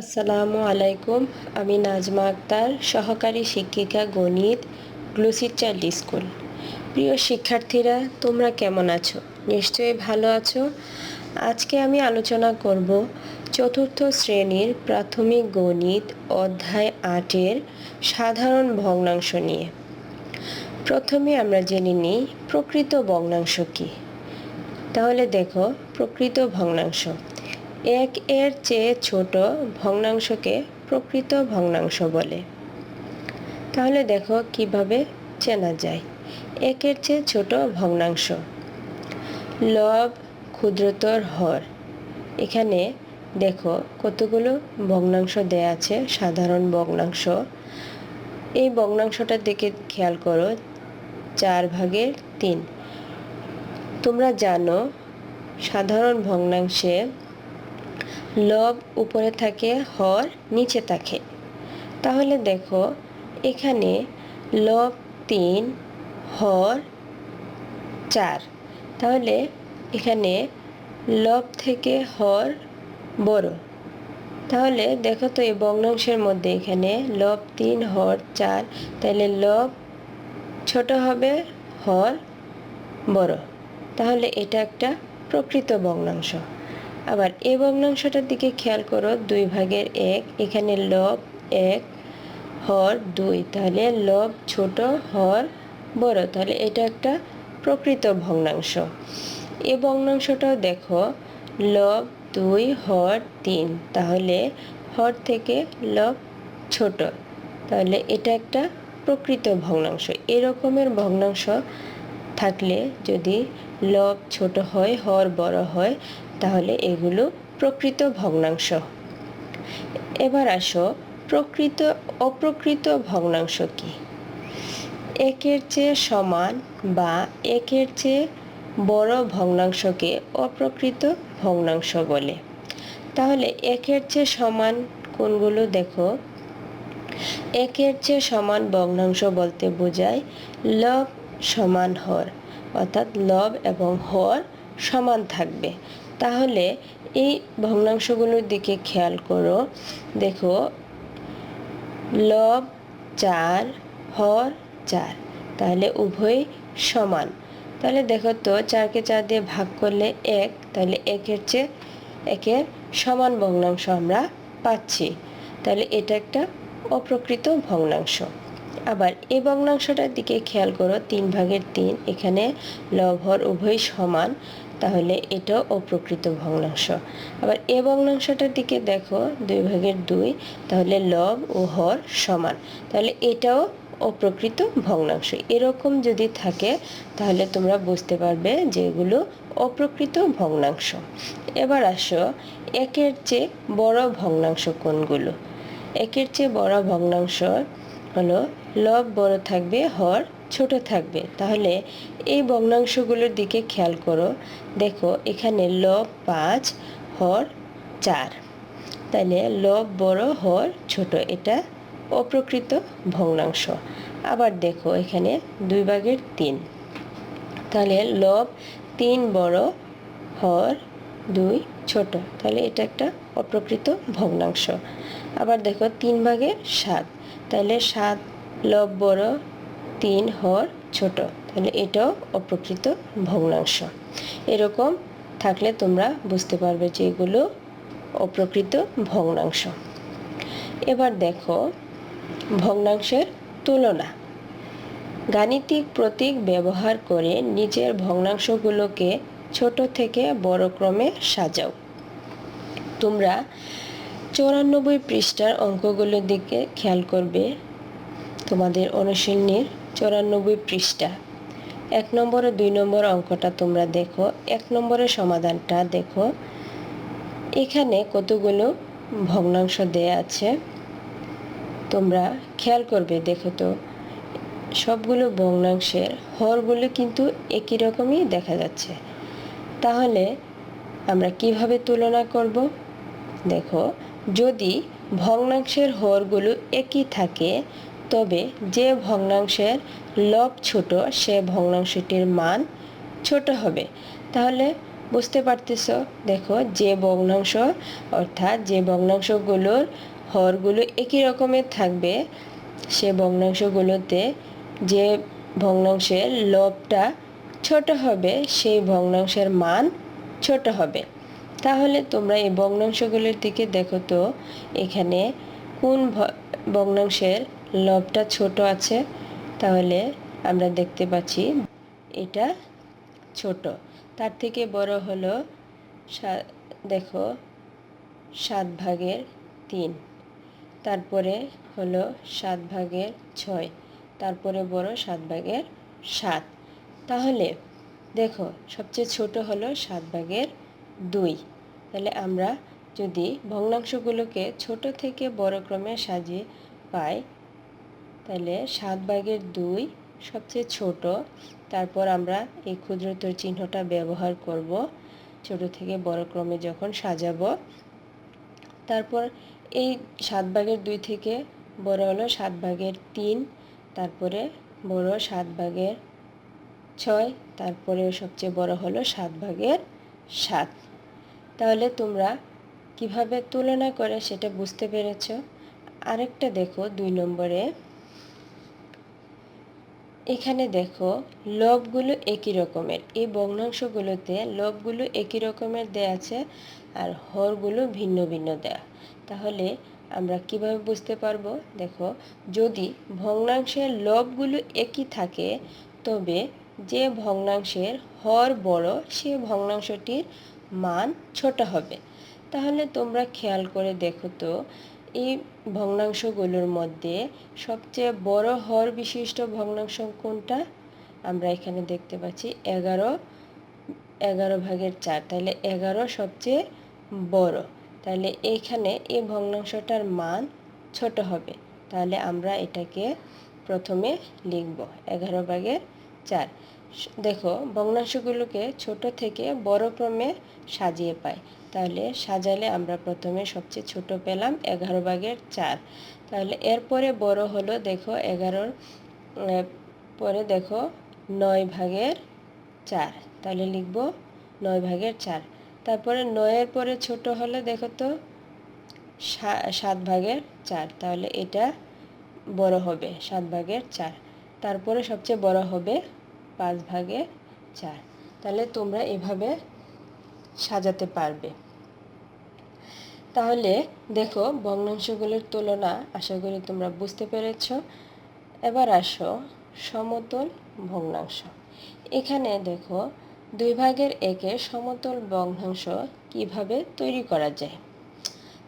আসসালামু আলাইকুম, আমি নাজমা আক্তার, সহকারী শিক্ষিকা গণিত গ্লুসিড চাইল্ড স্কুল। প্রিয় শিক্ষার্থীরা, তোমরা কেমন আছো? নিশ্চয়ই ভালো আছো? আজকে আমি আলোচনা করব চতুর্থ শ্রেণির প্রাথমিক গণিত অধ্যায় আটের সাধারণ ভগ্নাংশ নিয়ে। প্রথমে আমরা জেনে নিই, প্রকৃত ভগ্নাংশ কী? তাহলে দেখো, প্রকৃত ভগ্নাংশ। এক এর চেয়ে ছোট ভগ্নাংশকে প্রকৃত ভগ্নাংশ বলে। তাহলে দেখো কীভাবে চেনা যায়। একের চেয়ে ছোট ভগ্নাংশ। লব ক্ষুদ্রতর হর। এখানে দেখো কতগুলো ভগ্নাংশ দেয়া আছে, সাধারণ ভগ্নাংশ। এই ভগ্নাংশটার দিকে খেয়াল করো, চার ভাগের তিন। তোমরা জানো, সাধারণ ভগ্নাংশে লব উপরে থাকে, হর নিচে থাকে। তাহলে দেখো, এখানে লব তিন, হর চার। তাহলে এখানে লব থেকে হর বড়। তাহলে দেখো তো এই ভগ্নাংশের মধ্যে এখানে লব তিন, হর চার। তাহলে লব ছোট হবে, হর বড়। তাহলে এটা একটা প্রকৃত ভগ্নাংশ। আবার এই ভগ্নাংশটার দিকে খেয়াল করো, দুই ভাগের এক, এখানে লব এক, হর দুই। তাহলে লব ছোট, হর বড়। তাহলে এটা একটা প্রকৃত ভগ্নাংশ। এই ভগ্নাংশটাও দেখো, লব দুই, হর তিন। তাহলে হর থেকে লব ছোট। তাহলে এটা একটা প্রকৃত ভগ্নাংশ। এরকমের ভগ্নাংশ থাকলে যদি লব ছোট হয়, হর বড় হয় তাহলে এগুলো প্রকৃত ভগ্নাংশ। এবার আসো, প্রকৃত, অপ্রকৃত ভগ্নাংশ কি? একের চেয়ে সমান বা একের চেয়ে বড় ভগ্নাংশকে অপ্রকৃত ভগ্নাংশ বলে। তাহলে একের চেয়ে সমান কোনগুলো দেখো? একের চেয়ে সমান ভগ্নাংশ বলতে বোঝায় লব সমান হর, অর্থাৎ লব এবং হর সমান থাকবে। তাহলে এই ভগ্নাংশগুলোর দিকে খেয়াল করো। দেখো, লব চার, হর চার, তাহলে উভয় সমান। তাহলে দেখো তো, চারকে চার দিয়ে ভাগ করলে এক, তাহলে একের চেয়ে একের সমান ভগ্নাংশ আমরা পাচ্ছি। তাহলে এটা একটা অপ্রকৃত ভগ্নাংশ। আবার এই ভগ্নাংশটার দিকে খেয়াল করো, তিন ভাগের তিন, এখানে লভর উভয় সমান। তাহলে এটাও অপ্রকৃত ভগ্নাংশ। আবার এ ভগ্নাংশটার দিকে দেখো, দুই ভাগের দুই, তাহলে লব ও হর সমান। তাহলে এটাও অপ্রকৃত ভগ্নাংশ। এরকম যদি থাকে, তাহলে তোমরা বুঝতে পারবে যে এগুলো অপ্রকৃত ভগ্নাংশ। এবার আসো, একের চেয়ে বড় ভগ্নাংশ কোনগুলো? একের চেয়ে বড় ভগ্নাংশ হলো লব বড় থাকবে হর ছোট থাকবে। তাহলে এই ভগ্নাংশগুলোর দিকে খেয়াল করো। দেখো, এখানে লব পাঁচ, হর চার। তাহলে লব বড়, হর ছোট, এটা অপ্রকৃত ভগ্নাংশ। আবার দেখো, এখানে দুই ভাগের তিন। তাহলে লব তিন বড়, হর দুই ছোট। তাহলে এটা একটা অপ্রকৃত ভগ্নাংশ। আবার দেখো, তিন ভাগের সাত। তাহলে সাত লব বড় তিন হর ছোট। তাহলে এটাও অপ্রকৃত ভগ্নাংশ। এরকম থাকলে তোমরা বুঝতে পারবে যে এগুলো অপ্রকৃত ভগ্নাংশ। এবার দেখো ভগ্নাংশের তুলনা। গাণিতিক প্রতীক ব্যবহার করে নিজের ভগ্নাংশগুলোকে ছোট থেকে বড় ক্রমে সাজাও। তোমরা চৌরানব্বই পৃষ্ঠার অঙ্কগুলোর দিকে খেয়াল করবে। তোমাদের অনুশীলনীর চৌরানব্বই পৃষ্ঠা। এক নম্বর ও দুই নম্বর অঙ্কটা তোমরা দেখো। এক নম্বরের সমাধানটা দেখো। এখানে কতগুলো ভগ্নাংশ দেয়া আছে? তোমরা খেয়াল করবে, দেখো তো। সবগুলো ভগ্নাংশের হরগুলো কিন্তু একই রকমই দেখা যাচ্ছে। তাহলে আমরা কীভাবে তুলনা করব? দেখো, যদি ভগ্নাংশের হরগুলো একই থাকে তবে যে ভগ্নাংশের লব ছোট, সে ভগ্নাংশটির মান ছোট হবে। তাহলে বুঝতে পারতেছ, দেখো যে ভগ্নাংশ, অর্থাৎ যে ভগ্নাংশগুলোর হরগুলো একই রকমের থাকবে, সে ভগ্নাংশগুলোতে যে ভগ্নাংশের লবটা ছোট হবে, সেই ভগ্নাংশের মান ছোট হবে। তাহলে তোমরা এই ভগ্নাংশগুলোর দিকে দেখো তো, এখানে কোন ভগ্নাংশের লবটা ছোট আছে, তাহলে আমরা দেখতে পাচ্ছি এটা ছোট। তার থেকে বড় হলো দেখো, সাত ভাগের তিন। তারপরে হলো সাত ভাগের ছয়। তারপরে বড় সাত ভাগের সাত। তাহলে দেখো, সবচেয়ে ছোট হলো সাত ভাগের দুই। তাহলে আমরা যদি ভগ্নাংশগুলোকে ছোট থেকে বড় ক্রমে সাজিয়ে পাই তাহলে সাত ভাগের দুই সবচেয়ে ছোট। তারপর আমরা এই ক্ষুদ্রতর চিহ্নটা ব্যবহার করব। ছোট থেকে বড় ক্রমে যখন সাজাবো। তারপর এই সাত ভাগের দুই থেকে বড় হলো সাত ভাগের তিন। তারপরে বড় সাত ভাগের ছয়। তারপরে সবচেয়ে বড় হলো সাত ভাগের সাত। তাহলে তোমরা কীভাবে তুলনা করে সেটা বুঝতে পেরেছ? আরেকটা দেখো দুই নম্বরে। এখানে দেখো, লোভগুলো একই রকমের। এই ভগ্নাংশগুলোতে লোভগুলো একই রকমের দেয়া আছে আর হরগুলো ভিন্ন ভিন্ন দেয়া। তাহলে আমরা কীভাবে বুঝতে পারব? দেখো, যদি ভগ্নাংশের লোভগুলো একই থাকে, তবে যে ভগ্নাংশের হর বড়, সে ভগ্নাংশটির মান ছোট হবে। তাহলে তোমরা খেয়াল করে দেখো তো এই ভগ্নাংশগুলোর মধ্যে সবচেয়ে বড় হর বিশিষ্ট ভগ্নাংশ কোনটা? আমরা এখানে দেখতে পাচ্ছি এগারো এগারো ভাগের চার, তাহলে এগারো সবচেয়ে বড়। তাহলে এইখানে এই ভগ্নাংশটার মান ছোট হবে। তাহলে আমরা এটাকে প্রথমে লিখব, এগারো ভাগের চার। দেখো, ভগ্নাংশগুলোকে ছোট থেকে বড় ক্রমে সাজিয়ে পাই। তাহলে সাজালে আমরা প্রথমে সবচেয়ে ছোট পেলাম এগারো ভাগের চার। তাহলে এরপরে বড় হলো, দেখো, এগারোর পরে দেখো, নয় ভাগের চার। তাহলে লিখব নয় ভাগের চার। তারপরে নয়ের পরে ছোট হলে দেখো তো সাত ভাগের চার। তাহলে এটা বড় হবে, সাত ভাগের চার। তারপরে সবচেয়ে বড় হবে পাঁচ ভাগে চার। তাহলে তোমরা এভাবে সাজাতে পারবে। তাহলে দেখো ভগ্নাংশগুলোর তুলনা আশা করি তোমরা বুঝতে পেরেছ। এবার আসো সমতল ভগ্নাংশ। এখানে দেখো দুই ভাগের একে সমতল ভগ্নাংশ কীভাবে তৈরি করা যায়?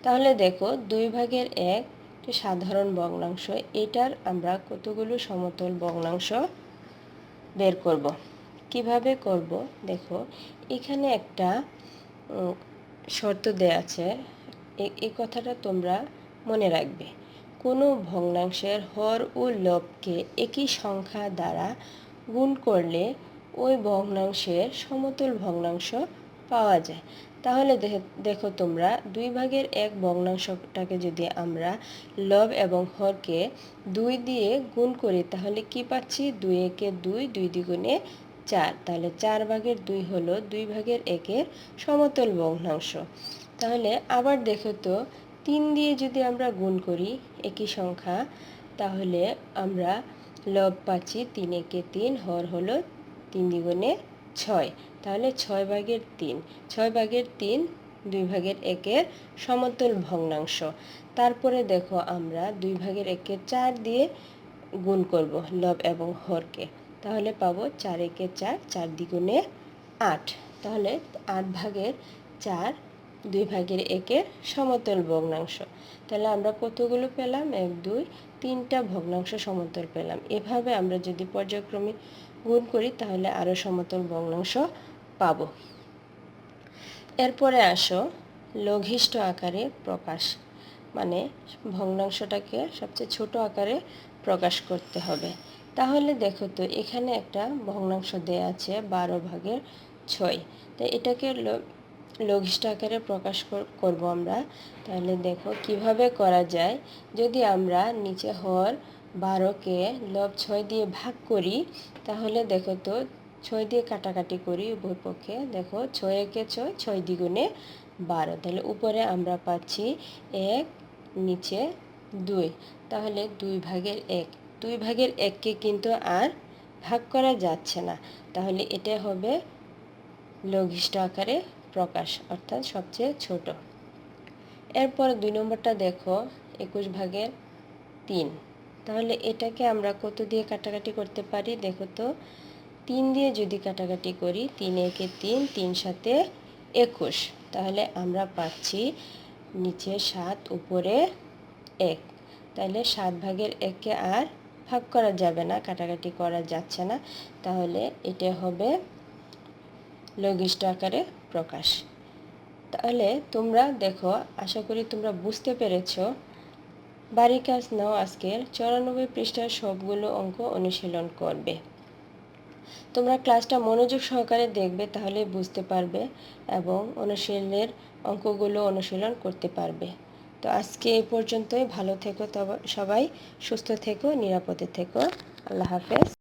তাহলে দেখো দুই ভাগের এক সাধারণ ভগ্নাংশ, এটার আমরা কতগুলো সমতল ভগ্নাংশ বের করব। কীভাবে করব? দেখো, এখানে একটা শর্ত দেয়া আছে। এই কথাটা তোমরা মনে রাখবে। কোনো ভগ্নাংশের হর ও লবকে একই সংখ্যা দ্বারা গুণ করলে ওই ভগ্নাংশের সমতল ভগ্নাংশ পাওয়া যায়। তাহলে দেখো তোমরা, দুই ভাগের এক ভগ্নাংশটাকে যদি আমরা লব এবং হরকে দুই দিয়ে গুণ করি, তাহলে কি পাচ্ছি? দুই একে দুই দুই দ্বিগুণে চার। তাহলে চার ভাগের দুই হলো দুই ভাগের একের সমতল ভগ্নাংশ। তাহলে আবার দেখো তো, তিন দিয়ে যদি আমরা গুণ করি একই সংখ্যা, তাহলে আমরা লব পাচ্ছি তিন একে তিন, হর হলো তিন দ্বিগুণে ছয়। তাহলে ছয় ভাগের তিন, ছয় ভাগের তিন, দুই ভাগের একের সমতল ভগ্নাংশ। তারপরে দেখো আমরা দুই ভাগের একের চার দিয়ে গুণ করব লব এবং হরকে। তাহলে পাবো চার একে চার চার দ্বিগুণে আট। তাহলে আট ভাগের চার, দুই ভাগের একের সমতল ভগ্নাংশ। তাহলে আমরা কতগুলো পেলাম? এক, দুই, তিনটা ভগ্নাংশ সমতল পেলাম। এভাবে আমরা যদি পর্যায়ক্রমে গুণ করি, তাহলে আরও সমতল ভগ্নাংশ পাব। এরপরে আসো লঘিষ্ঠ আকারে প্রকাশ মানে ভগ্নাংশটাকে সবচেয়ে ছোট আকারে প্রকাশ করতে হবে। তাহলে দেখো তো, এখানে একটা ভগ্নাংশ দেয়া আছে বারো ভাগের ছয়। তো এটাকে লঘিষ্ঠ আকারে প্রকাশ করব আমরা। তাহলে দেখো কীভাবে করা যায়, যদি আমরা নিচে হর বারোকে লব ছয় দিয়ে ভাগ করি, তাহলে দেখো তো ছয় দিয়ে কাটাকাটি করি উভয় পক্ষে। দেখো ছয় একে ছয় ছয় দ্বিগুণে বারো। তাহলে উপরে আমরা পাচ্ছি এক, নিচে দুই। তাহলে দুই ভাগের এক। দুই ভাগের এককে কিন্তু আর ভাগ করা যাচ্ছে না। তাহলে এটা হবে লঘিষ্ঠ আকারে প্রকাশ, অর্থাৎ সবচেয়ে ছোট। এরপর দুই নম্বরটা দেখো, একুশ ভাগের তিন। তাহলে এটাকে আমরা কত দিয়ে কাটাকাটি করতে পারি? দেখো তো, তিন দিয়ে যদি কাটাকাটি করি, তিন একে তিন তিন সাথে একুশ। তাহলে আমরা পাচ্ছি নিচে সাত, উপরে এক। তাহলে সাত ভাগের একে আর ভাগ করা যাবে না, কাটাকাটি করা যাচ্ছে না। তাহলে এটা হবে লঘিষ্ঠ আকারে প্রকাশ। তাহলে তোমরা দেখো, আশা করি তোমরা বুঝতে পেরেছ বাড়ি কাজ নাও আজকের চৌরানব্বই পৃষ্ঠার সবগুলো অঙ্ক অনুশীলন করবে। তোমরা ক্লাসটা মনোযোগ সহকারে দেখবে, তাহলে বুঝতে পারবে এবং অনুশীলনের অঙ্কগুলো অনুশীলন করতে পারবে। তো আজকে এই পর্যন্তই। ভালো থেকো সবাই সুস্থ থেকো, নিরাপদে থেকো। আল্লাহ হাফেজ।